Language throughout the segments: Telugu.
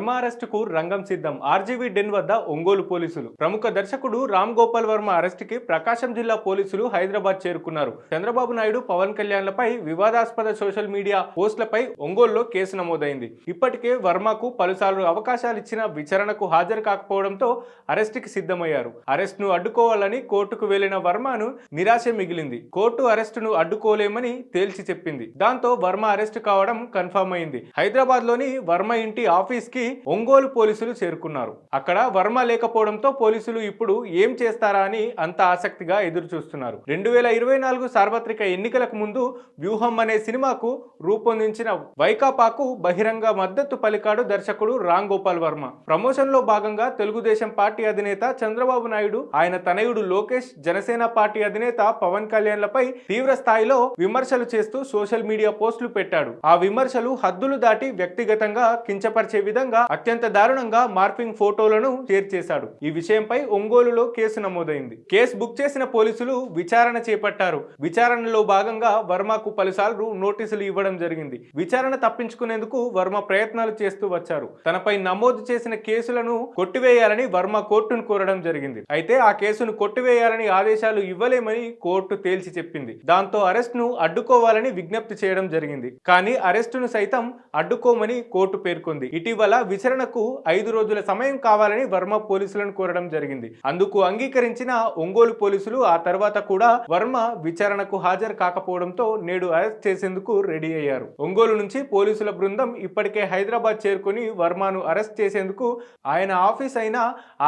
వర్మ అరెస్టుకు రంగం సిద్ధం. ఆర్జీవీ డెన్ వద్ద ఒంగోలు పోలీసులు. ప్రముఖ దర్శకుడు రామ్ గోపాల్ వర్మ అరెస్టుకి ప్రకాశం జిల్లా పోలీసులు హైదరాబాద్ చేరుకున్నారు. చంద్రబాబు నాయుడు పవన్ కళ్యాణ్లపై వివాదాస్పద సోషల్ మీడియా పోస్టులపై ఒంగోలులో కేసు నమోదైంది. ఇప్పటికే వర్మకు పలుసార్లు అవకాశాలు ఇచ్చిన విచారణకు హాజరు కాకపోవడంతో అరెస్టుకి సిద్ధమయ్యారు. అరెస్ట్ను అడ్డుకోవాలని కోర్టుకు వెళ్ళిన వర్మను నిరాశ మిగిలింది. కోర్టు అరెస్టును అడ్డుకోలేమని తేల్చి చెప్పింది. దాంతో వర్మ అరెస్టు కావడం కన్ఫర్మ్ అయింది. హైదరాబాద్లోని వర్మ ఇంటి ఆఫీస్కి ఒంగోలు పోలీసులు చేరుకున్నారు. అక్కడ వర్మ లేకపోవడంతో పోలీసులు ఇప్పుడు ఏం చేస్తారా అని అంత ఆసక్తిగా ఎదురు చూస్తున్నారు రెండు వేల ఇరవై నాలుగు సార్వత్రిక ఎన్నికలకు ముందు వ్యూహం అనే సినిమాకు రూపొందించిన వైకాపాకు బహిరంగ మద్దతు పలికాడు దర్శకుడు రామ్ గోపాల్ వర్మ. ప్రమోషన్లో భాగంగా తెలుగుదేశం పార్టీ అధినేత చంద్రబాబు నాయుడు ఆయన తనయుడు లోకేష్ జనసేన పార్టీ అధినేత పవన్ కళ్యాణ్లపై తీవ్ర స్థాయిలో విమర్శలు చేస్తూ సోషల్ మీడియా పోస్టులు పెట్టాడు. ఆ విమర్శలు హద్దులు దాటి వ్యక్తిగతంగా కించపరిచే విధంగా అత్యంత దారుణంగా మార్పింగ్ ఫోటోలను షేర్ చేశాడు. ఈ విషయంపై ఒంగోలులో కేసు నమోదైంది. కేసు బుక్ చేసిన పోలీసులు విచారణ చేపట్టారు. విచారణలో భాగంగా వర్మకు పలుసార్లు నోటీసులు ఇవ్వడం జరిగింది. విచారణ తప్పించుకునేందుకు వర్మ ప్రయత్నాలు చేస్తూ వచ్చారు. తనపై నమోదు చేసిన కేసులను కొట్టివేయాలని వర్మ కోర్టును కోరడం జరిగింది. అయితే ఆ కేసును కొట్టివేయాలని ఆదేశాలు ఇవ్వలేమని కోర్టు తేల్చి చెప్పింది. దాంతో అరెస్ట్ను అడ్డుకోవాలని విజ్ఞప్తి చేయడం జరిగింది. కానీ అరెస్టును సైతం అడ్డుకోమని కోర్టు పేర్కొంది. ఇటీవల విచారణకు ఐదు రోజుల సమయం కావాలని వర్మ పోలీసులను కోరడం జరిగింది. అందుకు అంగీకరించిన ఒంగోలు పోలీసులు ఆ తర్వాత కూడా వర్మ విచారణకు హాజరు కాకపోవడంతో నేడు అరెస్ట్ చేసేందుకు రెడీ అయ్యారు. ఒంగోలు నుంచి పోలీసుల బృందం ఇప్పటికే హైదరాబాద్ చేరుకుని వర్మను అరెస్ట్ చేసేందుకు ఆయన ఆఫీస్ అయిన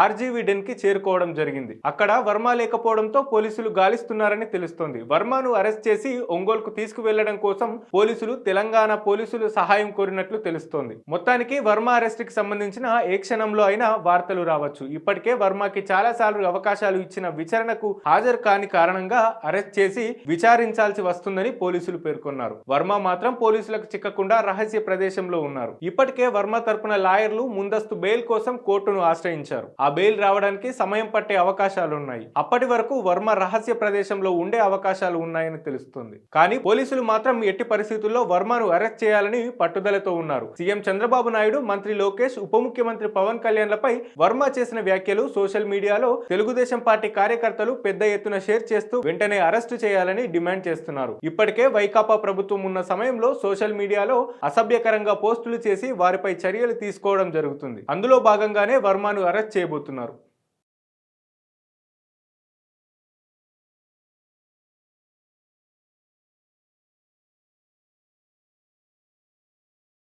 ఆర్జీవిడెన్కి చేరుకోవడం జరిగింది. అక్కడ వర్మ లేకపోవడంతో పోలీసులు గాలిస్తున్నారని తెలుస్తోంది. వర్మను అరెస్ట్ చేసి ఒంగోలుకు తీసుకువెళ్ళడం కోసం పోలీసులు తెలంగాణ పోలీసులు సహాయం కోరినట్లు తెలుస్తోంది. మొత్తానికి వర్మ అరెస్ట్ ఇండస్ట్రీకి సంబంధించిన ఏ క్షణంలో అయినా వార్తలు రావచ్చు. ఇప్పటికే వర్మకి చాలా సార్లు అవకాశాలు ఇచ్చిన విచారణకు హాజరు కాని కారణంగా అరెస్ట్ చేసి విచారించాల్సి వస్తుందని పోలీసులు పేర్కొన్నారు. వర్మ మాత్రం పోలీసులకు చిక్కకుండా రహస్య ప్రదేశంలో ఉన్నారు. ఇప్పటికే వర్మ తరపున లాయర్లు ముందస్తు బెయిల్ కోసం కోర్టును ఆశ్రయించారు. ఆ బెయిల్ రావడానికి సమయం పట్టే అవకాశాలు ఉన్నాయి. అప్పటి వరకు వర్మ రహస్య ప్రదేశంలో ఉండే అవకాశాలు ఉన్నాయని తెలుస్తుంది. కానీ పోలీసులు మాత్రం ఎట్టి పరిస్థితుల్లో వర్మను అరెస్ట్ చేయాలని పట్టుదలతో ఉన్నారు. సీఎం చంద్రబాబు నాయుడు మంత్రి లోకేష్ ఉప ముఖ్యమంత్రి పవన్ కళ్యాణ్లపై వర్మ చేసిన వ్యాఖ్యలు సోషల్ మీడియాలో తెలుగుదేశం పార్టీ కార్యకర్తలు పెద్ద ఎత్తున షేర్ చేస్తూ వెంటనే అరెస్టు చేయాలని డిమాండ్ చేస్తున్నారు. ఇప్పటికే వైకాపా ప్రభుత్వం ఉన్న సమయంలో సోషల్ మీడియాలో అసభ్యకరంగా పోస్టులు చేసి వారిపై చర్యలు తీసుకోవడం జరుగుతుంది. అందులో భాగంగానే వర్మను అరెస్ట్ చేయబోతున్నారు.